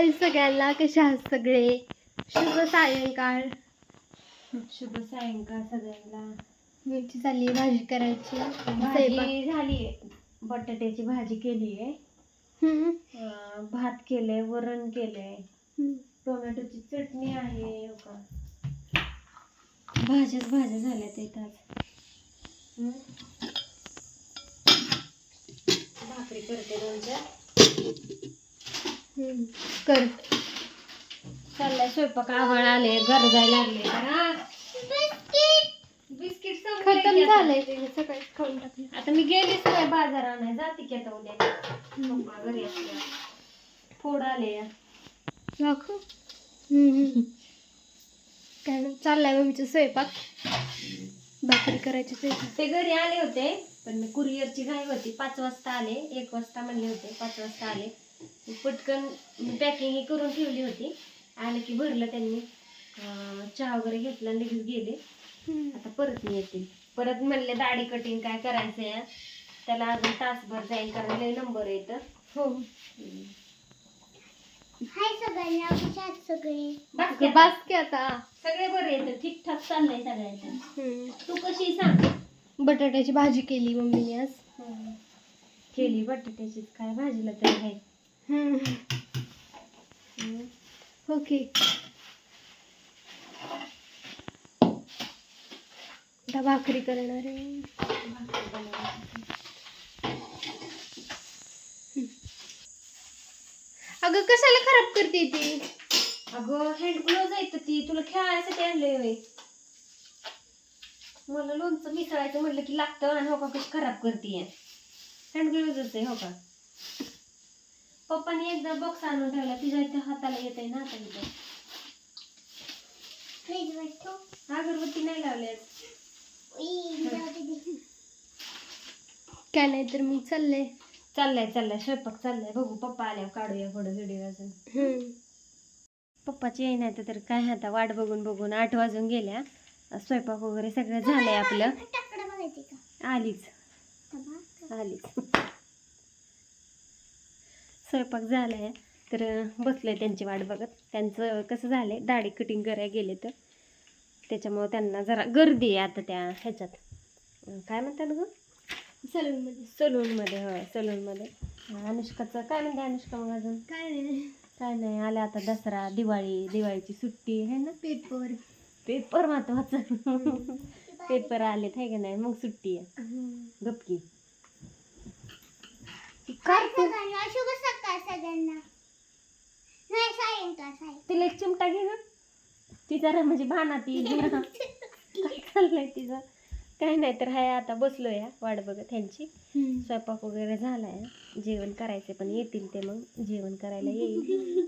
हाय सगळ्यांना कशा आहात सगळे? शुभ सायंकाळ. शुभ सायंकाळ सगळ्यांना. मिरची चालली भाजी करायची. भाजी झाली बटाट्याची भाजी केली आहे. भात केलंय वरण केलंय. टोमॅटोची चटणी आहे हो का? भाज्याच भाज्या झाल्यात येतात भाकरी करते दोन चार. हम्म. कर चाललाय स्वयंपाक आवड आले घर जायला लागले बिस्किट खतम. झालंय ते सकाळी खाऊन टाकलं. आता मी गेलीच नाही बाजार आणाय जाते की आता उद्या. पप्पा घरी असल्या. फोड आले. दाखव. काय चाललाय मम्मीचा स्वयंपाक? भाकरी करायची स्वयंपाक ते घरी आले होते पण मी कुरिअरची घाई होती. पाच वाजता आले एक वाजता म्हणले होते पाच वाजता आले. पटकन पॅकिंग ही करून ठेवली होती. आले की भरलं त्यांनी. अं, चहा वगैरे घेतला आणि लगेच गेले. आता परत मी येते. परत म्हणले दाढी कटिंग काय करायचं आहे त्याला अजून तासभर जाईल कारण लय नंबर येतं हो. हाय सगळ्यांना कशा आहात सगळे? आता. सगळे बरे येतं ठीकठाक चाललंय सगळ्यांचं. तू कशी सांग. बटाट्याची भाजी केली मम्मीने आज. केली बटाट्याची काय भाजीला तरी आहे. ओके. आता भाकरी करणार आहे. भाकरी अगं कशाला खराब करते ती? अगं हँड ग्लोव्ह आहेत ती. तुला खेळायसाठी आणले होय. मला लोणचं मिसळायचं म्हटलं की लागतं आणि हो का कशी खराब करते हँड ग्लोव्हच आहे हो का? पप्पाने एकदा बॉक्स आणून ठेवला. तिच्या इथे हाताला येत आहे ना आता इथं. अगरबत्ती नाही लावल्यास काय नाही तर मी चालले. चाललाय चाललाय. स्वयंपाक चाललाय. बघू पप्पा आल्यावर काढूया पुढं व्हिडिओ अजून. पप्पाची येईन आता तर काय आता वाट बघून बघून आठ वाजून गेल्या. स्वयंपाक वगैरे सगळं झालंय आपलं. टाकडं बघायचे का? आलीच. आलीच. स्वयंपाक झालाय. तर बसले त्यांची वाट बघत. त्यांचं कसं झालंय दाढी कटिंग करायला गेले तर. त्याच्यामुळं त्यांना जरा गर्दी आहे आता त्या ह्याच्यात. काय म्हणतात ग? सलूनमध्ये. सलूनमध्ये होय सलूनमध्ये. अनुष्काचं काय म्हणते अनुष्का मग अजून? काय नाही. काय नाही आलं आता दसरा दिवाळी दिवाळीची सुट्टी आहे ना? पेपर. पेपर महत्वाचं. पेपर आलेत आहे का नाही? मग सुट्टी आहे. गपकी. हाय सगळ्यांना शुभ सकाळ सगळ्यांना. नाही सायंकाळ सायंकाळ. तिला एक चिमटा घे ग. ती जरा म्हणजे भाना ती जरा काय चाललंय तिचं? काही नाही तर हाय आता बसलो या वाट बघत ह्यांची. स्वयंपाक वगैरे झालाय. जेवण करायचे पण येतील ते मग. जेवण करायला येईल.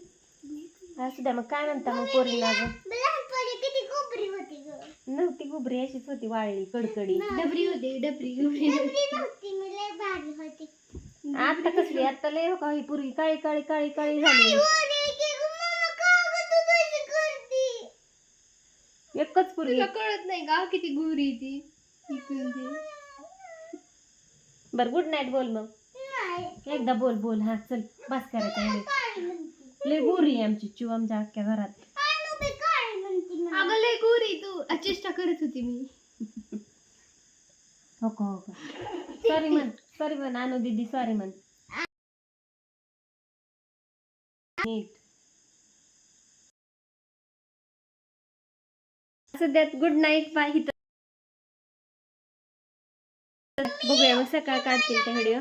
असू द्या मग काय म्हणता मग पोरीला अजून? लहानपणी किती कोपरी होती ग. नव्हती गुबरी अशीच होती वाळली कडकडी डबरी होती डबरी. डबरी नव्हती. आता कसली आता लय हो का ही पूर्वी काळी काळी काळी काळी झाली. करती? एकच पूर्वी. तुला कळत नाही का किती गोरी ती? इकडून ती. बर गुड नाईट बोल मग. नाही. एकदा बोल बोल. हा चल. बस करायचं आहे. लय गोरी आहे आमची चिव आमच्या अख्ख्या घरात. अगं लय गोरी तू. आ, चेष्टा करत होती मी. हो का हो का. सॉरी म्हण सॉरी म्हण आणू दीदी सॉरी म्हण. नीट. सध्यात गुड नाईट बाय हिथं बघूया मग सकाळ काढतील त्या व्हिडिओ.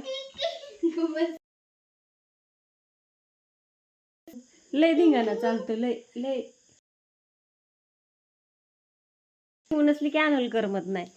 लय धिंगाणा चालतो लय लय. असली की आणायला करमत नाही.